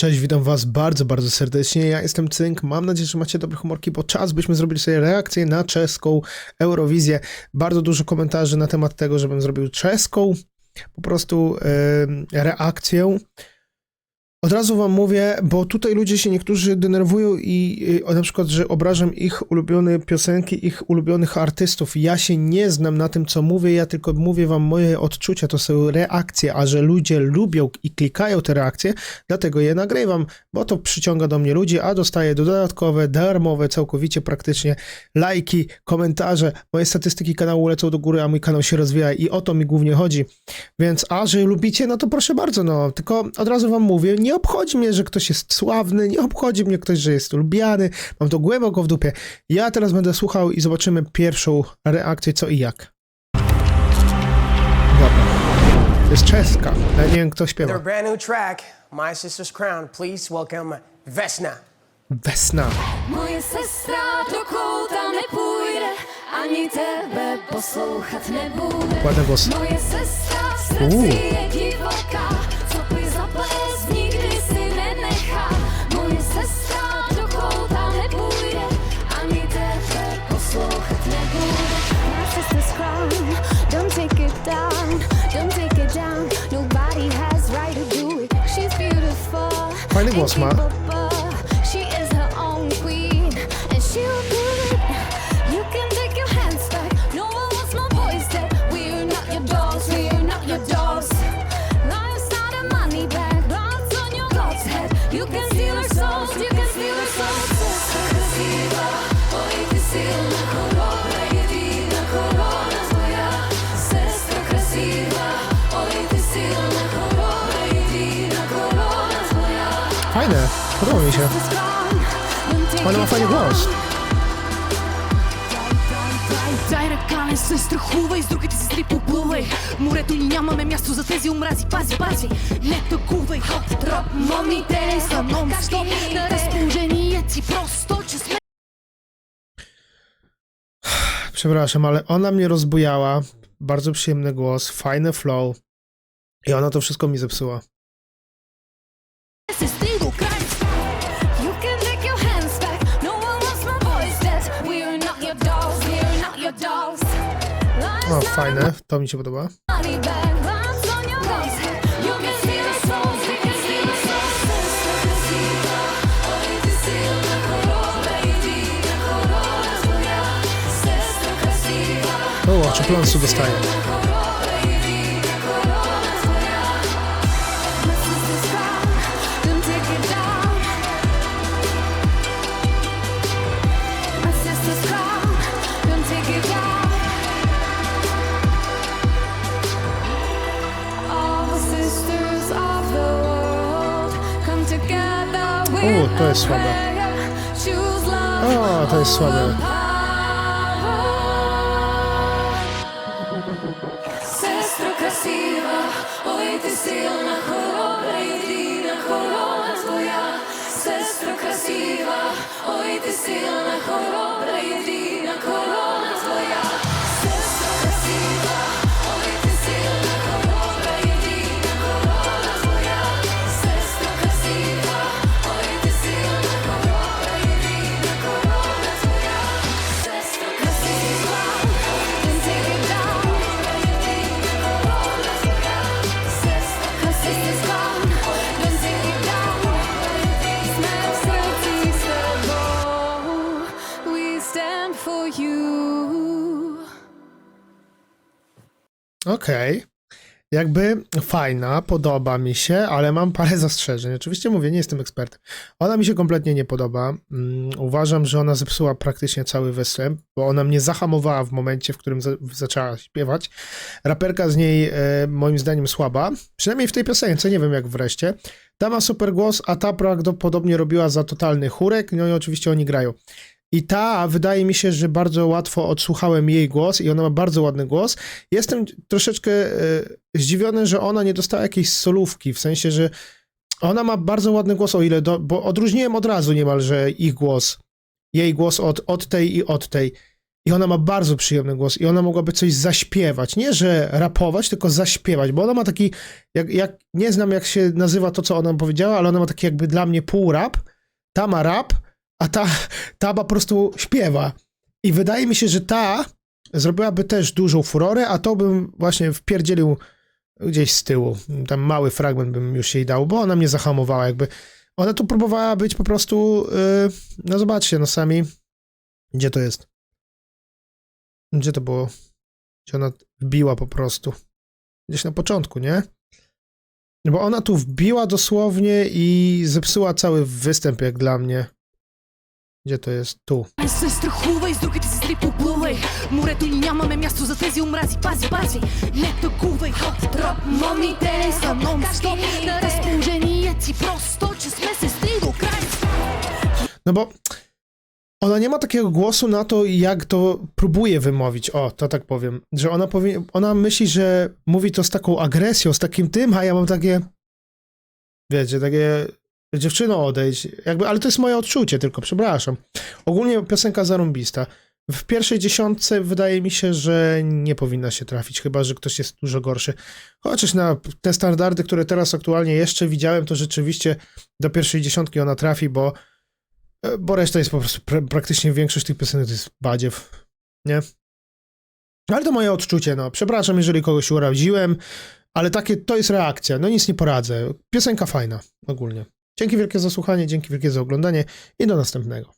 Cześć, witam was bardzo, bardzo serdecznie. Ja jestem Cynk. Mam nadzieję, że macie dobre humorki, bo czas byśmy zrobili sobie reakcję na czeską Eurowizję. Bardzo dużo komentarzy na temat tego, żebym zrobił czeską po prostu em, reakcję. Od razu wam mówię, bo tutaj ludzie się niektórzy denerwują i o, na przykład, że obrażam ich ulubione piosenki, ich ulubionych artystów. Ja się nie znam na tym, co mówię, ja tylko mówię wam moje odczucia, to są reakcje, a że ludzie lubią i klikają te reakcje, dlatego je nagrywam, bo to przyciąga do mnie ludzi, a dostaję dodatkowe, darmowe, całkowicie praktycznie lajki, komentarze. Moje statystyki kanału lecą do góry, a mój kanał się rozwija i o to mi głównie chodzi. Więc, a że lubicie, no to proszę bardzo, no. Tylko od razu wam mówię, nie obchodzi mnie, że ktoś jest sławny, nie obchodzi mnie ktoś, że jest lubiany. Mam to głęboko w dupie. Ja teraz będę słuchał i zobaczymy pierwszą reakcję, co i jak. Dobra. To jest czeska, ale nie wiem, kto Their śpiewa. brand new track, My Sister's Crown. Please welcome Vesna. Wesna. Moje sestra do kouta nepůjde, ani tebe poslouchat nebude. Ładny głos. Moje sestra v Uh. Beautiful. Fajny głos podoba mi się. Ona ma fajny głos. Дай ръка, не се страхувай, с другите сестри поплувай. Морето нямаме място за тези омрази, пази, пази, не тъкувай. Хоп, троп, момите са нон-стоп, на разположение си просто, че сме Przepraszam, ale ona mnie rozbujała. Bardzo przyjemny głos, fajny flow. I ona to wszystko mi zepsuła. Korona, jedyna korona twoja. Sestra krasiva, O, czy pląsu dostaje. jest słabe. O, to jest słabe. Сестра красива, ой ти сильна, хоробра і дрібна, хорона твоя. Сестра красива, ой ти сильна, хоробра і дрібна, хорона Okej. Jakby fajna, podoba mi się, ale mam parę zastrzeżeń. Oczywiście mówię, nie jestem ekspertem. Ona mi się kompletnie nie podoba. Mm, uważam, że ona zepsuła praktycznie cały występ, bo ona mnie zahamowała w momencie, w którym za zaczęła śpiewać. Raperka z niej e, moim zdaniem słaba, przynajmniej w tej piosence, nie wiem jak wreszcie. Ta ma super głos, a ta prawdopodobnie robiła za totalny chórek, no i oczywiście oni grają. I ta, wydaje mi się, że bardzo łatwo odsłuchałem jej głos i ona ma bardzo ładny głos. Jestem troszeczkę e, zdziwiony, że ona nie dostała jakiejś solówki, w sensie, że ona ma bardzo ładny głos, o ile, do, bo odróżniłem od razu niemalże ich głos, jej głos od, od tej i od tej. I ona ma bardzo przyjemny głos i ona mogłaby coś zaśpiewać. Nie, że rapować, tylko zaśpiewać, bo ona ma taki, jak, jak, nie znam jak się nazywa to, co ona powiedziała, ale ona ma taki jakby dla mnie pół rap. Ta ma rap, a ta, ta po prostu śpiewa. I wydaje mi się, że ta zrobiłaby też dużą furorę, a to bym właśnie wpierdzielił gdzieś z tyłu. Tam mały fragment bym już jej dał, bo ona mnie zahamowała jakby. Ona tu próbowała być po prostu, yy, no zobaczcie, no sami, gdzie to jest? Gdzie to było? Gdzie ona wbiła po prostu? Gdzieś na początku, nie? Bo ona tu wbiła dosłownie i zepsuła cały występ jak dla mnie. Gdzie to jest? Tu. Не се страхувай, с другите си сри поплувай Морето нямаме място за тези омрази Пази, пази, не тъгувай Хоп, троп, момите са нон-стоп На разположение ти просто, че сме сестри до край No bo ona nie ma takiego głosu na to, jak to próbuje wymówić. O, to tak powiem. Że ona, powie, ona myśli, że mówi to z taką agresją, z takim tym, a ja mam takie. Wiecie, takie. Dziewczyno, odejdź. Jakby, ale to jest moje odczucie, tylko przepraszam. Ogólnie piosenka zarąbista. W pierwszej dziesiątce wydaje mi się, że nie powinna się trafić, chyba że ktoś jest dużo gorszy. Chociaż na te standardy, które teraz aktualnie jeszcze widziałem, to rzeczywiście do pierwszej dziesiątki ona trafi, bo Bo reszta jest po prostu, pra praktycznie większość tych piosenek to jest badziew, nie? Ale to moje odczucie, no. Przepraszam, jeżeli kogoś uraziłem, ale takie, to jest reakcja, no nic nie poradzę. Piosenka fajna, ogólnie. Dzięki wielkie za słuchanie, dzięki wielkie za oglądanie i do następnego.